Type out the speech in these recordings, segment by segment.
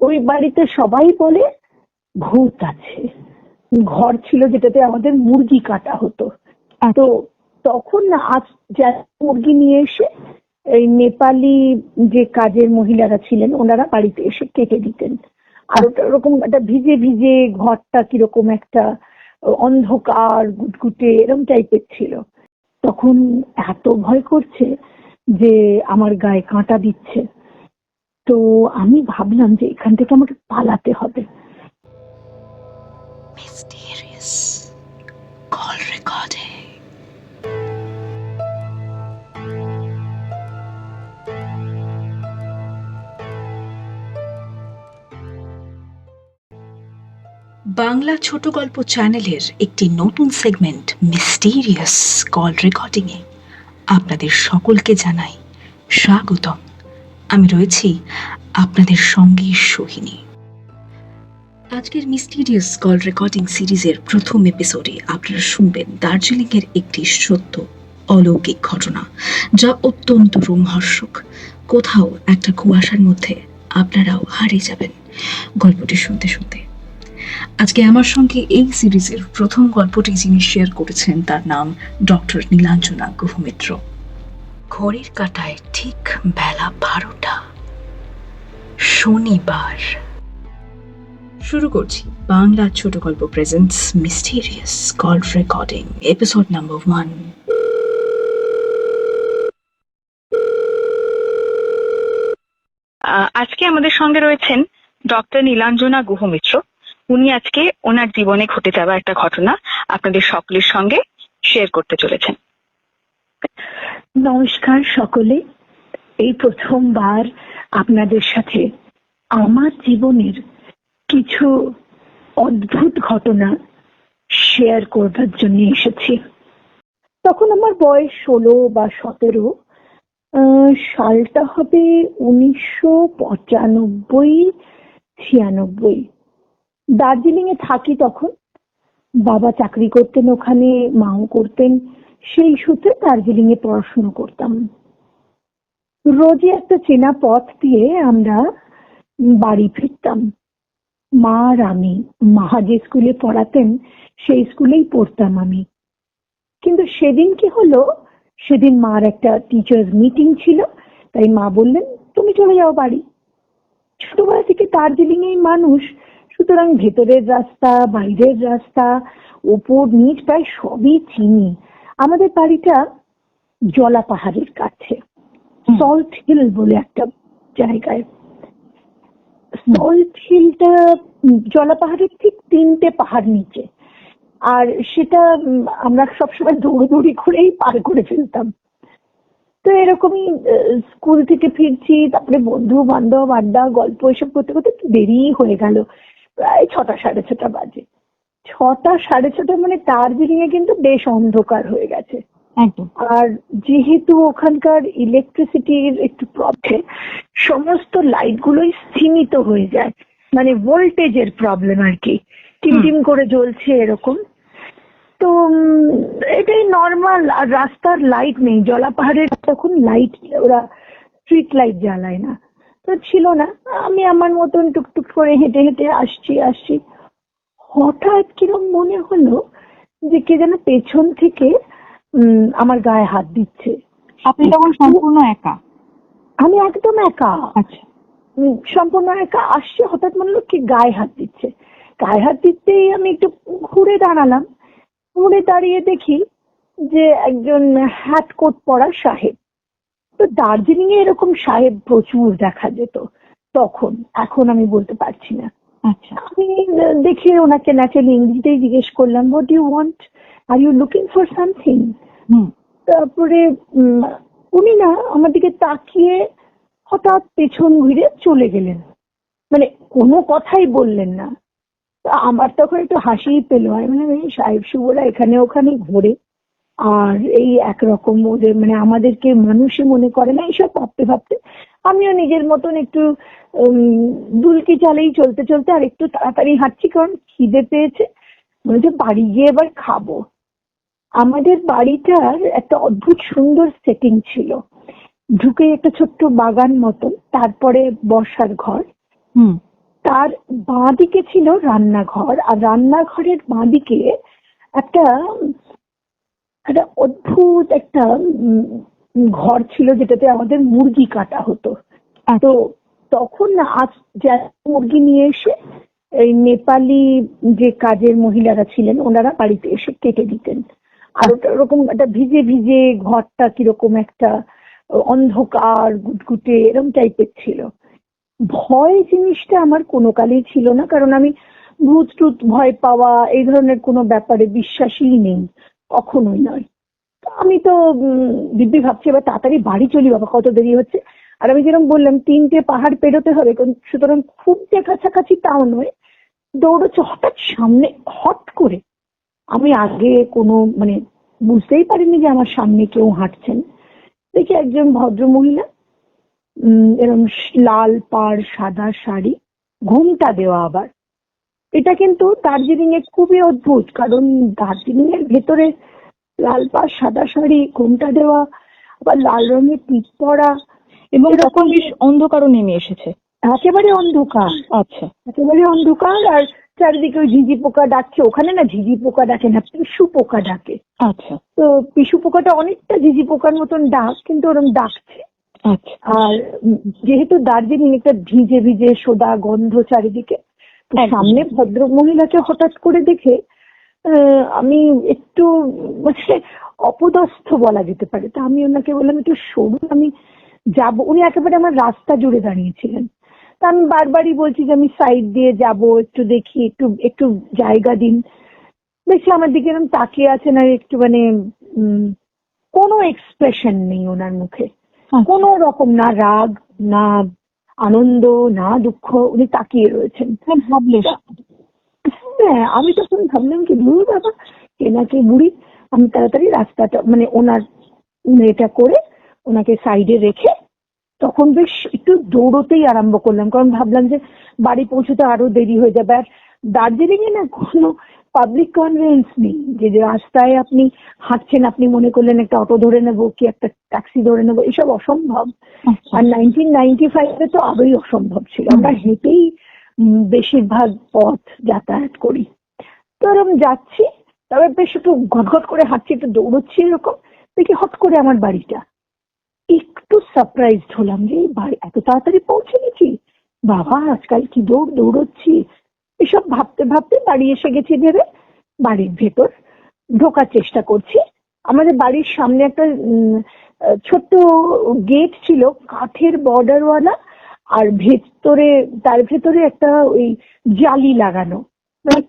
ওই বাড়িতে সবাই বলে, ভূত আছে। ঘর ছিল যেটাতে আমাদের মুরগি কাটা হতো। তো তখন আজ মুরগি নিয়ে এসে এই নেপালি যে কাজের মহিলারা ছিলেন, ওনারা বাড়িতে এসে কেটে দিতেন। আর ওটা ওরকম একটা ভিজে ভিজে ঘরটা কীরকম একটা অন্ধকার, গুটগুটে এরকম টাইপের ছিল। তখন এত ভয় করছে যে আমার গায়ে কাঁটা দিচ্ছে। তো আমি ভাবলাম যে এখান থেকে আমাকে পালাতে হবে. বাংলা ছোট গল্প চ্যানেলের একটি নতুন সেগমেন্ট মিস্টিরিয়াস কল রেকর্ডিংয়ে আপনাদের সকলকে জানাই স্বাগতম আমি রয়েছি আপনাদের সঙ্গে সোহিনী। আজকের মিস্টিরিয়াস কল রেকর্ডিং সিরিজের প্রথম এপিসোডে আপনারা শুনবেন দার্জিলিংয়ের একটি সত্য অলৌকিক ঘটনা, যা অত্যন্ত রোমহর্ষক। কোথাও একটা কুয়াশার মধ্যে আপনারাও হারিয়ে যাবেন গল্পটি শুনতে শুনতে। আজকে আমার সঙ্গে এই সিরিজের প্রথম গল্পটি যিনি শেয়ার করেছেন তার নাম ডক্টর নীলাঞ্জনা গুহমিত্র। ঘড়ির কাটায় ঠিক বেলা বারোটা। শনিবার। শুরু করছি বাংলা ছোট গল্প presents mysterious call recording episode number one আজকে আমাদের সঙ্গে রয়েছেন ডক্টর নীলাঞ্জনা গুহমিত্র। উনি আজকে ওনার জীবনে ঘটে যাওয়া একটা ঘটনা আপনাদের সকলের সঙ্গে শেয়ার করতে চলেছেন। নমস্কার সকলে। এই প্রথমবার আপনাদের সাথে আমার জীবনের কিছু অদ্ভুত ঘটনা শেয়ার করবার জন্য এসেছি। তখন আমার বয়স ষোলো বা সতেরো সালটা হবে উনিশশো পঁচানব্বই ছিয়ানব্বই। দার্জিলিং এ থাকি তখন। বাবা চাকরি করতেন ওখানে, মাও করতেন। সেই সূত্রে দার্জিলিং এ পড়াশুনো করতাম। রোজই একটা চেনা পথ দিয়ে আমরা বাড়ি ফিরতাম। মা আর আমি, মা যে স্কুলে পড়াতেন, সেই স্কুলেই পড়তাম আমি। কিন্তু সেদিন কি হলো? সেদিন মার একটা টিচার্স মিটিং ছিল, তাই মা বললেন, তুমি চলে যাও বাড়ি। ছোটবেলা থেকে দার্জিলিং এই মানুষ, সুতরাং ভেতরের রাস্তা, বাইরের রাস্তা, ওপর, নিচ, প্রায় সবই চিনি। আমাদের বাড়িটা জলা পাহাড়ের কাছে সল্ট হিল বলে একটা জায়গায়। সল্ট হিলটা জলা পাহাড়ের ঠিক তিনটে পাহাড় নিচে। আর সেটা আমরা সবসময় দৌড়দৌড়ি করেই পার করে ফেলতাম। তো এরকমই স্কুল থেকে ফিরছি তারপরে বন্ধু বান্ধব আড্ডা গল্প এসব করতে করতে একটু দেরিই হয়ে গেল। প্রায় ছটা সাড়ে ছটা বাজে। ছটা সাড়ে ছটা মানে দার্জিলিং এ কিন্তু বেশ অন্ধকার হয়ে গেছে। আর যেহেতু ওখানকার ইলেকট্রিসিটির একটু প্রবলেম সমস্ত লাইট গুলোই সীমিত হয়ে যায়। মানে ভোল্টেজের প্রবলেম আর কি। টিমটিম করে জ্বলছে এরকম। তো এটাই নর্মাল আর রাস্তার লাইট নেই। জলা পাহাড়ের তখন লাইট ওরা স্ট্রিট লাইট জ্বালায় না। তো ছিল না। আমি আমার মতন টুকটুক করে হেঁটে হেঁটে আসছি আসছি। হঠাৎ কিরম মনে হলো যে কে যেন পেছন থেকে উম, আমার গায়ে হাত দিচ্ছে। আপনি তখন সম্পূর্ণ একা? আমি একদম একা। আচ্ছা। সম্পূর্ণ একা। আসছে হঠাৎ মনে হলো কি গায়ে হাত দিচ্ছে। গায়ে হাত দিতেই আমি একটু ঘুরে দাঁড়ালাম। ঘুরে দাঁড়িয়ে দেখি যে একজন হ্যাট কোট পরা সাহেব। তো দার্জিলিং এ এরকম সাহেব প্রচুর দেখা যেত। তখন এখন আমি বলতে পারছি না। আচ্ছা। আমি দেখে ওনাকে ন্যাচারালি ইংরেজিতেই জিজ্ঞেস করলাম what you want are you looking for something তারপরে উনি না আমার দিকে তাকিয়ে হঠাৎ পেছন ঘুরে চলে গেলেন। মানে কোনো কথাই বললেন না। আমার তখন একটু হাসিই পেল। আমি মানে এই সাহেব শুভরা এখানে ওখানে ঘোরে। আর এই একরকম ওদের মানে আমাদেরকে মানুষই মনে করে না এইসব ভাবতে ভাবতে আমিও নিজের মতন একটু উম, দুলকি চালেই চলতে চলতে আর একটু তাড়াতাড়ি হাঁটছি কারণ খিদে পেয়েছে। মনে হচ্ছে বাড়ি গিয়ে এবার খাব। আমাদের বাড়িটার একটা অদ্ভুত সুন্দর সেটিং ছিল। ঢুকে একটা ছোট্ট বাগান মতন তারপরে বসার ঘর। হুম। তার বাঁ দিকে ছিল রান্নাঘর আর রান্নাঘরের বাঁ দিকে একটা একটা অদ্ভুত একটা উম, ঘর ছিল যেটাতে আমাদের মুরগি কাটা হতো। তো তখন না আজ মুরগি নিয়ে এসে এই নেপালি যে কাজের মহিলারা ছিলেন ওনারা বাড়িতে এসে কেটে দিতেন। আর ওটা ওরকম একটা ভিজে ভিজে ঘরটা কীরকম একটা অন্ধকার গুটগুটে এরকম টাইপের ছিল। ভয় জিনিসটা আমার কোনো কালেই ছিল না কারণ আমি ভূত টুত ভয় পাওয়া এই ধরনের কোনো ব্যাপারে বিশ্বাসই নেই। কখনোই নয়। আমি তো দিব্যি ভাবছি, এবার তাড়াতাড়ি বাড়ি চলি, বাবা, কত দেরি হচ্ছে। আর আমি যেরকম বললাম, তিনটে পাহাড় পেরোতে হবে সুতরাং খুব যে কাছাকাছি তাও নয়, দৌড়চ্ছে হঠাৎ সামনে, হট করে। আমি আগে কোনো মানে বুঝতেই পারিনি যে আমার সামনে কেউ হাঁটছেন। দেখি একজন ভদ্র মহিলা এরম লাল পাড়, সাদা শাড়ি, ঘুমটা দেওয়া আবার। এটা কিন্তু দার্জিলিং এ খুবই অদ্ভুত, কারণ দার্জিলিং এর ভেতরে লাল পাড় সাদা শাড়ি ঘুমটা দেওয়া আবার লাল রঙের টিপ পরা এবং তখন বেশ অন্ধকারও নেমে এসেছে। একেবারে অন্ধকার। আচ্ছা। একেবারে অন্ধকার আর চারিদিকে ওই ঝিঝি পোকা ডাকছে। ওখানে না ঝিঝি পোকা ডাকে না পিসু পোকা ডাকে। আচ্ছা। তো পিসু পোকাটা অনেকটা ঝিঝি পোকার মতন ডাক কিন্তু ওরম ডাকছে। আচ্ছা। আর যেহেতু দার্জিলিং একটা ভিজে ভিজে সোদা গন্ধ চারিদিকে সামনে ভদ্র মহিলাকে হঠাৎ করে দেখে আমি একটু মানে অপদস্থ বলা যেতে পারে। তা আমি ওনাকে বললাম একটু সরুন আমি যাব। উনি একেবারে আমার রাস্তা জুড়ে দাঁড়িয়েছিলেন। তা আমি বারবারই বলছি যে আমি সাইড দিয়ে যাব একটু দেখি একটু একটু জায়গা দিন। দেখছি আমার দিকে এরকম তাকিয়ে আছেন আর একটু মানে উম, কোনো এক্সপ্রেশন নেই ওনার মুখে। কোন রকম না রাগ না আনন্দ না দুঃখ উনি তাকিয়ে রয়েছেন। হ্যাঁ, আমি তখন ভাবলাম কি ধুর বাবা এনাকে বুড়ি আমি তাড়াতাড়ি রাস্তাটা মানে ওনার এটা করে ওনাকে সাইডে রেখে তখন বেশ একটু দৌড়তেই আরম্ভ করলাম। কারণ ভাবলাম যে বাড়ি পৌঁছতে আরও দেরি হয়ে যাবে। আর দার্জিলিং এ না কোনো পাবলিক কনভেন্স নেই। যে যে রাস্তায় আপনি হাঁটছেন আপনি মনে করলেন একটা অটো ধরে নেব কি একটা ট্যাক্সি ধরে নেব এসব অসম্ভব। আর নাইনটিন নাইনটি ফাইভে তো আরোই অসম্ভব ছিল। আমরা হেঁটেই বেশিরভাগ পথ যাতায়াত করি। তো এরকম যাচ্ছি, তবে বেশ একটু ঘটঘট করে হাঁটছি, একটু দৌড়চ্ছি এরকম, দেখি হট করে আমার বাড়িটা। একটু সারপ্রাইজড হলাম যে বাড়ি এত তাড়াতাড়ি পৌঁছে গেছি? বাবা, আজকাল কি দৌড়, দৌড়চ্ছি? এসব ভাবতে ভাবতে বাড়ি এসে গেছি ভেবে, বাড়ির ভেতর ঢোকার চেষ্টা করছি। আমাদের বাড়ির সামনে একটা ছোট্ট গেট ছিল, কাঠের বর্ডারওয়ালা আর ভেতরে তার ভেতরে একটা ওই জালি লাগানো।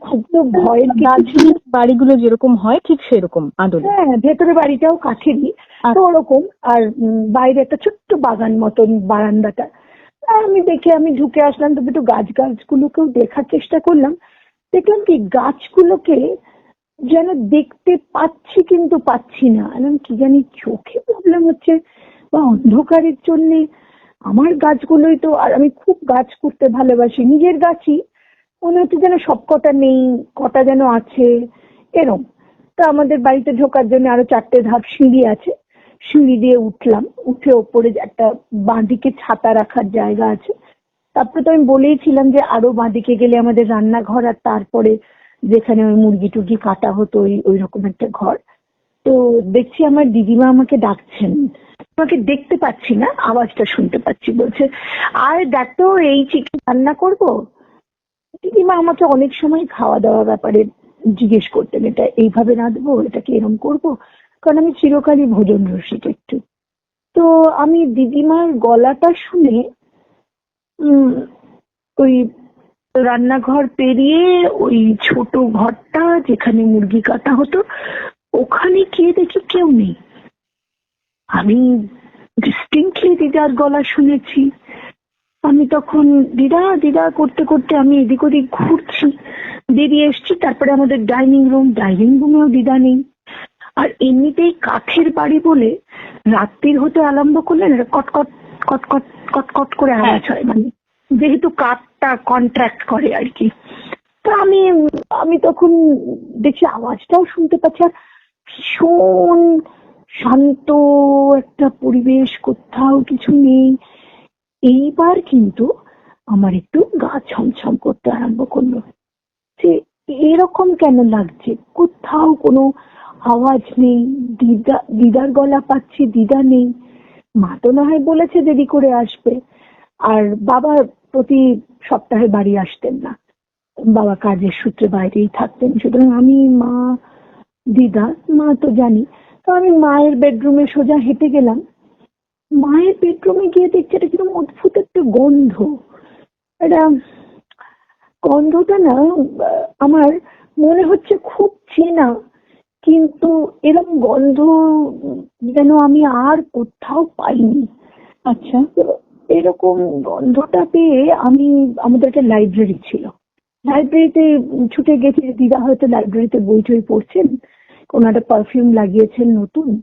খুব তো ভয়ের দার্জিলিং বাড়িগুলো যেরকম হয় ঠিক সেরকম আদলে। হ্যাঁ ভেতরে বাড়িটাও কাঠেরই তো ওরকম। আর বাইরে একটা ছোট্ট বাগান মতন বারান্দাটা। আমি দেখে আমি ঢুকে আসলাম তো একটু গাছ গাছগুলোকেও দেখার চেষ্টা করলাম। দেখলাম কি গাছগুলোকে যেন দেখতে পাচ্ছি কিন্তু পাচ্ছি না। এরকম কি জানি চোখে প্রবলেম হচ্ছে বা অন্ধকারের জন্য আমার গাছগুলোই তো, আর আমি খুব গাছ করতে ভালোবাসি, নিজের গাছই। মনে হচ্ছে যেন সব কটা নেই, কটা যেন আছে, এরম। তো আমাদের বাড়িতে ঢোকার জন্য আরও চারটে ধাপ সিঁড়ি আছে। সিঁড়ি দিয়ে উঠলাম, উঠে ওপরে একটা বাঁদিকে ছাতা রাখার জায়গা আছে। তারপরে তো আমি বলেইছিলাম যে আরও বাঁদিকে গেলে আমাদের রান্নাঘর আর তারপরে যেখানে ওই মুরগি টুরগি কাটা হতো, ওই ওই রকম একটা ঘর। তো দেখছি আমার দিদিমা আমাকে ডাকছেন। আমাকে দেখতে পাচ্ছি না, আওয়াজটা শুনতে পাচ্ছি, বলছে, আর দেখ, এই চিকেন রান্না করব? দিদিমা আমাকে অনেক সময় খাওয়া দাওয়া ব্যাপারে জিজ্ঞেস করতেন, এটা এইভাবে রাঁধবো এটাকে এরম করব? কারণ আমি চিরকালই ভোজন রসিক একটু। তো আমি দিদিমার গলাটা শুনে ওই রান্নাঘর পেরিয়ে ওই ছোট ঘরটা যেখানে মুরগি কাটা হতো, ওখানে গিয়ে দেখি কেউ নেই। আমি ডিস্টিংক্টলি দিদার গলা শুনেছি। আমি তখন দিদা দিদা করতে করতে আমি এদিক ওদিক ঘুরছি। বেরিয়ে এসছি তারপরে আমাদের ডাইনিং রুম ডাইনিং রুমেও দিদা নেই। আর এমনিতেই কাঠের বাড়ি বলে রাত্রির হতে আরম্ভ করলে না কটকট কটকট কটকট করে আওয়াজ হয়। মানে যেহেতু কাঠটা কন্ট্রাক্ট করে আর কি। তো আমি আমি তখন দেখছি আওয়াজটাও শুনতে পাচ্ছি আর ভীষণ শান্ত একটা পরিবেশ, কোথাও কিছু নেই। এইবার কিন্তু আমার একটু গা ছমছম করতে আরম্ভ করল। যে এরকম কেন লাগছে? কোথাও কোনো আওয়াজ নেই, দিদা, দিদার গলা পাচ্ছি, দিদা নেই। মা তো না হয় বলেছে দেরি করে আসবে। আর বাবা প্রতি সপ্তাহে বাড়ি আসতেন না। বাবা কাজের সূত্রে বাইরেই থাকতেন। সুতরাং আমি, মা, দিদা, মা তো জানি আমি মায়ের বেডরুমে সোজা হেঁটে গেলাম। মায়ের বেডরুমে গিয়ে দেখছি এটা কীরকম অদ্ভুত একটা গন্ধ। এটা গন্ধটা না আমার মনে হচ্ছে খুব চেনা কিন্তু এরকম গন্ধ যেন আমি আর কোথাও পাইনি। আচ্ছা। তো এরকম গন্ধটা পেয়ে আমি আমাদের একটা লাইব্রেরি ছিল। লাইব্রেরিতে ছুটে গেছি দিদা হয়তো লাইব্রেরিতে বই টই পড়ছেন। কোনো একটা পারফিউম লাগিয়েছেন নতুন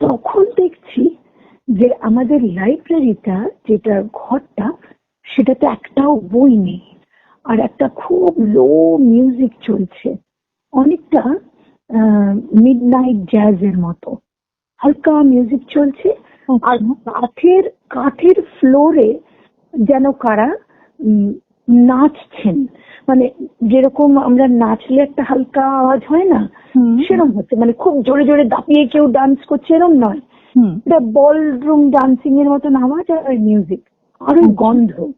তখন দেখছি যে আমাদের লাইব্রেরিটা যেটা ঘরটা সেটাতে একটাও বই নেই। আর একটা খুব লো মিউজিক চলছে। অনেকটা মিড নাইট জ্যাজের মতো। হালকা মিউজিক চলছে। আর কাঠের কাঠের ফ্লোরে যেন কারা উম, নাচছেন। মানে যেরকম আমরা নাচলে একটা হালকা আওয়াজ হয় না সেরকম হচ্ছে। মানে খুব জোরে জোরে দাপিয়ে কেউ ডান্স করছে এরকম নয়। এটা বল রুম ডান্সিং এর মতন আওয়াজ আর ওই মিউজিক আর ওই গন্ধ।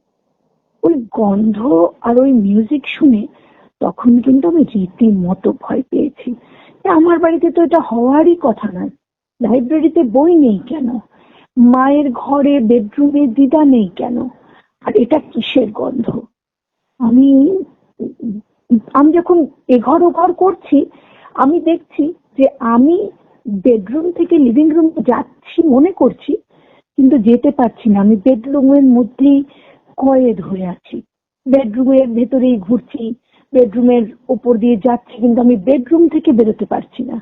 ওই গন্ধ আর ওই মিউজিক শুনে তখন কিন্তু আমি রীতিমতো ভয় পেয়েছি। আমার বাড়িতে তো এটা হওয়ারই কথা নয়। লাইব্রেরিতে বই নেই কেন? মায়ের ঘরে বেডরুমে দিদা নেই কেন? আর এটা কিসের গন্ধ? আমি আমি যখন এঘর ওঘর করছি, আমি দেখছি যে আমি বেডরুম থেকে লিভিং রুম যাচ্ছি মনে করছি, কিন্তু যেতে পারছি না। আমি বেডরুমের মধ্যেই কয়ে ধরে আছি। বেডরুমের ভেতরেই ঘুরছি বেডরুমের উপর দিয়ে যাচ্ছি, কিন্তু আমি বেডরুম থেকে বেরোতে পারছি না।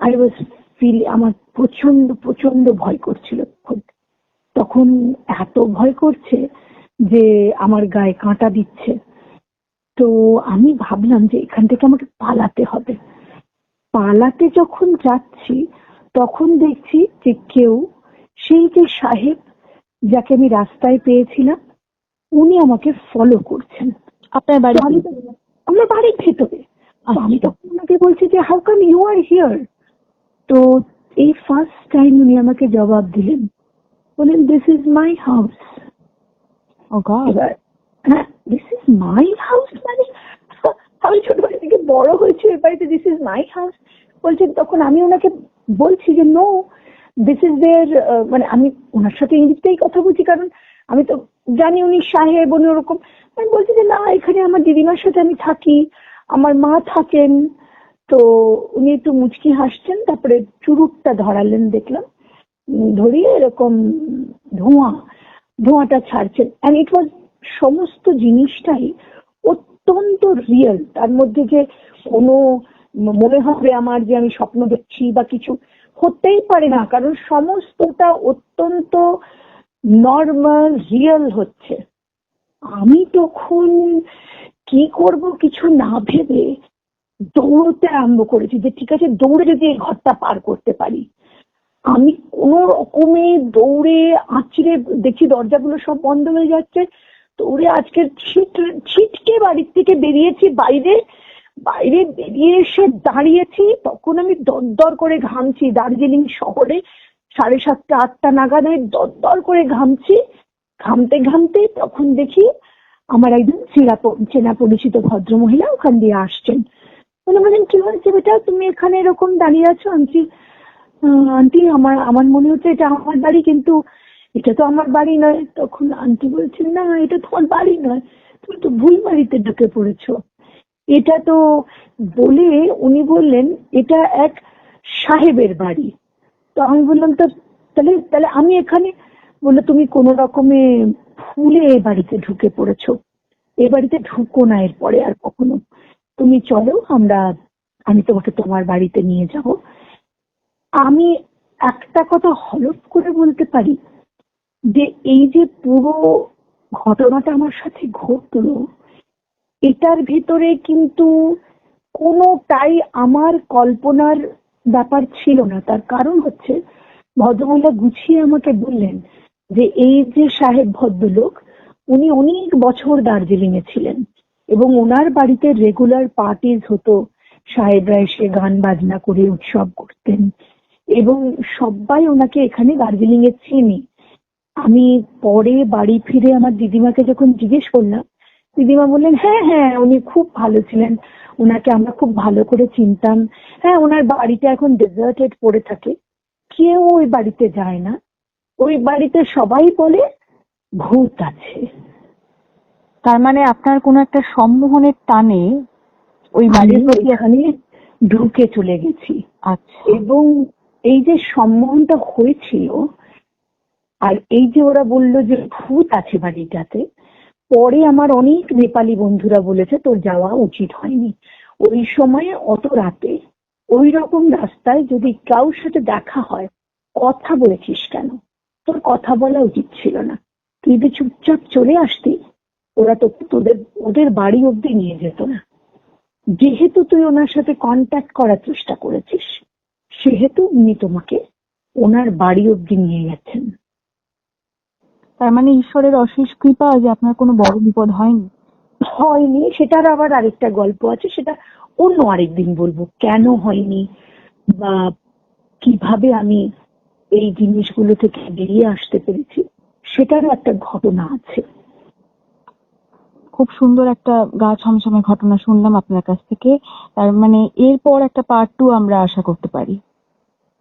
আই ওয়াজ ফিল আমার প্রচণ্ড প্রচণ্ড ভয় করছিল। তখন এত ভয় করছে যে আমার গায়ে কাঁটা দিচ্ছে। তো আমি ভাবলাম যে এখান থেকে আমাকে পালাতে হবে। পালাতে যখন যাচ্ছি তখন দেখছি যে কেউ সেই যে সাহেব যাকে আমি রাস্তায় পেয়েছিলাম উনি আমাকে ফলো করছেন। আপনার বাড়ি আমার বাড়ির ভেতরে। আমি আচ্ছা। তখন ওনাকে বলছি যে how come you are here তো এই ফার্স্ট টাইম উনি আমাকে জবাব দিলেন। বলেন this is my house oh god এবার হ্যাঁ দিস ইজ মাই হাউস মানে আমি ছোটবেলা থেকে বড় হয়েছি এ বাড়িতে দিস ইজ মাই হাউস বলছেন তখন আমি ওনাকে বলছি যে নো দিস ইজ দেয়ার মানে আমি ওনার সাথে ইংরেজিতেই কথা বলছি, কারণ আমি তো জানি উনি সাহেব, উনি ওরকম। আমি বলছি যে, না, এখানে আমার দিদিমার সাথে আমি থাকি, আমার মা থাকেন। তো উনি একটু মুচকি হাসছেন, তারপরে চুরুটটা ধরালেন, দেখলাম। ধরিয়ে এরকম ধোঁয়া ধোঁয়াটা ছাড়ছেন। অ্যান্ড ইট ওয়াজ সমস্ত জিনিসটাই অত্যন্ত রিয়েল তার মধ্যে যে কোনো মনে হবে আমার যে আমি স্বপ্ন দেখছি বা কিছু হতেই পারে না, কারণ সমস্তটা অত্যন্ত নর্মাল রিয়েল হচ্ছে। আমি তখন কি করব কিছু না ভেবে দৌড়তে আরম্ভ করেছি যে ঠিক আছে, দৌড়ে যদি এই ঘরটা পার করতে পারি আমি কোন রকমে দৌড়ে আঁচড়ে দেখছি দরজাগুলো সব বন্ধ হয়ে যাচ্ছে। দৌড়ে আজকে ছিট ছিটকে বাড়ির থেকে বেরিয়েছি বাইরে। বাইরে বেরিয়ে এসে দাঁড়িয়েছি। তখন আমি দরদর করে ঘামছি দার্জিলিং শহরে। সাড়ে সাতটা আটটা নাগাদ আমি দরদর করে ঘামছি। ঘামতে ঘামতে তখন দেখি আমার একজন চেনা চেনা পরিচিত ভদ্রমহিলা ওখান দিয়ে আসছেন। বলেন কি হয়েছে বেটা? তুমি এখানে এরকম দাঁড়িয়ে আছো? আহ, আন্টি, আমার আমার মনে হচ্ছে এটা আমার বাড়ি, কিন্তু এটা তো আমার বাড়ি নয়। তখন আন্টি বলছেন, না, এটা তোমার বাড়ি নয়। তুমি তো ভুল বাড়িতে ঢুকে পড়েছো। এটা তো বলে উনি বললেন, এটা এক সাহেবের বাড়ি। তো আমি বললাম, তো তাহলে তাহলে আমি এখানে বলল, তুমি কোন রকমে ভুলে এ বাড়িতে ঢুকে পড়েছো। এ বাড়িতে ঢুকো না এরপরে আর কখনো। তুমি চলো, আমরা, আমি তোমাকে তোমার বাড়িতে নিয়ে যাব। আমি একটা কথা হলফ করে বলতে পারি যে এই যে পুরো ঘটনাটা আমার সাথে ঘটলো, এটার ভেতরে কিন্তু কোনোটাই আমার কল্পনার ব্যাপার ছিল না। তার কারণ হচ্ছে ভদ্রমহিলা গুছিয়ে আমাকে বললেন যে এই যে সাহেব ভদ্রলোক, উনি অনেক বছর দার্জিলিং এ ছিলেন এবং ওনার বাড়িতে রেগুলার পার্টিজ হতো। সাহেবরা এসে গান বাজনা করে উৎসব করতেন। এবং সবাই ওনাকে এখানে দার্জিলিং এ চিনি। আমি পরে বাড়ি ফিরে আমার দিদিমাকে যখন জিজ্ঞেস করলাম দিদিমা বললেন হ্যাঁ হ্যাঁ উনি খুব ভালো ছিলেন। ওনাকে আমরা খুব ভালো করে চিনতাম। হ্যাঁ ওনার বাড়িটা এখন ডেজার্টেড পড়ে থাকে। কেউ ওই বাড়িতে যায় না। ওই বাড়িতে সবাই বলে ভূত আছে। তার মানে আপনার কোনো একটা সম্মোহনের টানে ওই বাড়ির প্রতি এখানে ঢুকে চলে গেছি। আচ্ছা। এবং এই যে সম্মোহনটা হয়েছিল, আর এই যে ওরা বলল যে ভূত আছে বাড়িটাতে, পরে আমার অনেক নেপালি বন্ধুরা বলেছে, তোর যাওয়া উচিত হয়নি। ওই সময়ে অত রাতে ওই রকম রাস্তায় যদি কারোর সাথে দেখা হয়, কথা বলেছিস কেন? তোর কথা বলা উচিত ছিল না। তুই যদি চুপচাপ চলে আসতি, ওরা তো তোদের, ওদের বাড়ি অব্দি নিয়ে যেত না। যেহেতু তুই ওনার সাথে কন্ট্যাক্ট করার চেষ্টা করেছিস সেহেতু উনি তোমাকে ওনার বাড়ি অব্দি নিয়ে গেছেন। তার মানে ঈশ্বরের অশেষ কৃপা যে আপনার কোনো বড় বিপদ হয়নি। হয়নি সেটার আবার আরেকটা গল্প আছে সেটা অন্য আরেকদিন বলব। কেন হয়নি বা কীভাবে আমি এই জিনিসগুলো থেকে বেরিয়ে আসতে পেরেছি সেটারও একটা ঘটনা আছে। খুব সুন্দর একটা গা ছমছমে ঘটনা শুনলাম আপনার কাছ থেকে। তার মানে এরপর একটা পার্ট টু আমরা আশা করতে পারি।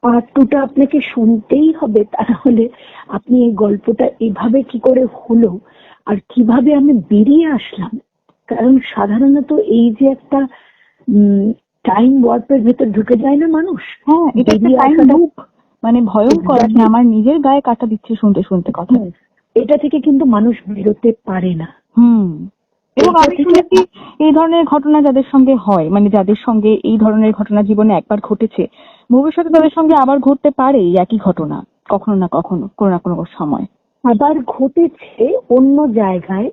পার্ট টুটা আপনাকে শুনতেই হবে তাহলে আপনি এই গল্পটা এভাবে কি করে হলো আর কীভাবে আমি বেরিয়ে আসলাম? কারণ সাধারণত এই যে একটা টাইম ওয়ার্পের ভেতর ঢুকে যায় না মানুষ? হ্যাঁ এটা একটা টাইম লুপ মানে ভয়ঙ্কর আপনি আমার নিজের গায়ে কাটা দিচ্ছে শুনতে শুনতে কথা। এটা থেকে কিন্তু মানুষ বেরোতে পারে না। হুম এবং আমি শুনেছি এই ধরনের ঘটনা যাদের সঙ্গে হয় মানে যাদের সঙ্গে এই ধরনের ঘটনা জীবনে একবার ঘটেছে ভবিষ্যতে তাদের সঙ্গে আবার ঘটতে পারে এই একই ঘটনা কখনো না কখনো কোনো না কোনো সময়। আবার ঘটেছে অন্য জায়গায়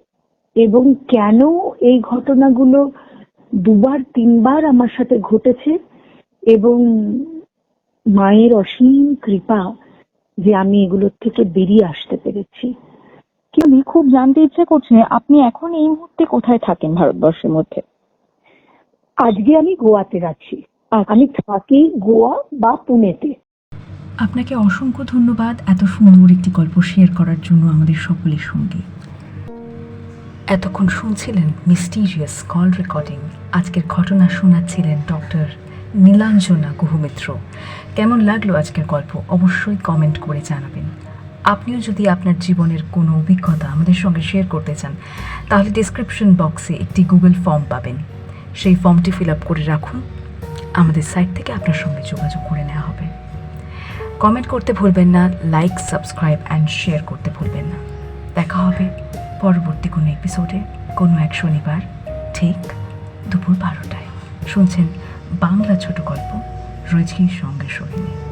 এবং কেন এই ঘটনাগুলো দুবার তিনবার আমার সাথে ঘটেছে এবং মায়ের অসীম কৃপা যে আমি এগুলোর থেকে বেরিয়ে আসতে পেরেছি। কি আমি খুব জানতে ইচ্ছে করছে আপনি এখন এই মুহূর্তে কোথায় থাকেন ভারতবর্ষের মধ্যে? আজকে আমি গোয়াতে আছি। আমি থাকি গোয়া বা পুনেতে। আপনাকে অসংখ্য ধন্যবাদ এত সুন্দর একটি গল্প শেয়ার করার জন্য আমাদের সকলের সঙ্গে। এতক্ষণ শুনছিলেন মিস্টিরিয়াস কল রেকর্ডিং। আজকের ঘটনা শোনাচ্ছিলেন ডক্টর নীলাঞ্জনা গুহমিত্র। কেমন লাগল আজকের গল্প? অবশ্যই কমেন্ট করে জানাবেন। আপনিও যদি আপনার জীবনের কোনো অভিজ্ঞতা আমাদের সঙ্গে শেয়ার করতে চান তাহলে ডিসক্রিপশন বক্সে একটি গুগল ফর্ম পাবেন। সেই ফর্মটি ফিল আপ করে রাখুন। আমাদের সাইট থেকে আপনার সঙ্গে যোগাযোগ করে নেওয়া হবে। কমেন্ট করতে ভুলবেন না, লাইক, সাবস্ক্রাইব অ্যান্ড শেয়ার করতে ভুলবেন না। দেখা হবে পরবর্তী কোনো এপিসোডে কোনো এক শনিবার, ঠিক দুপুর বারোটায়। শুনছেন বাংলা ছোট গল্প, রোজকির সঙ্গে সহিনী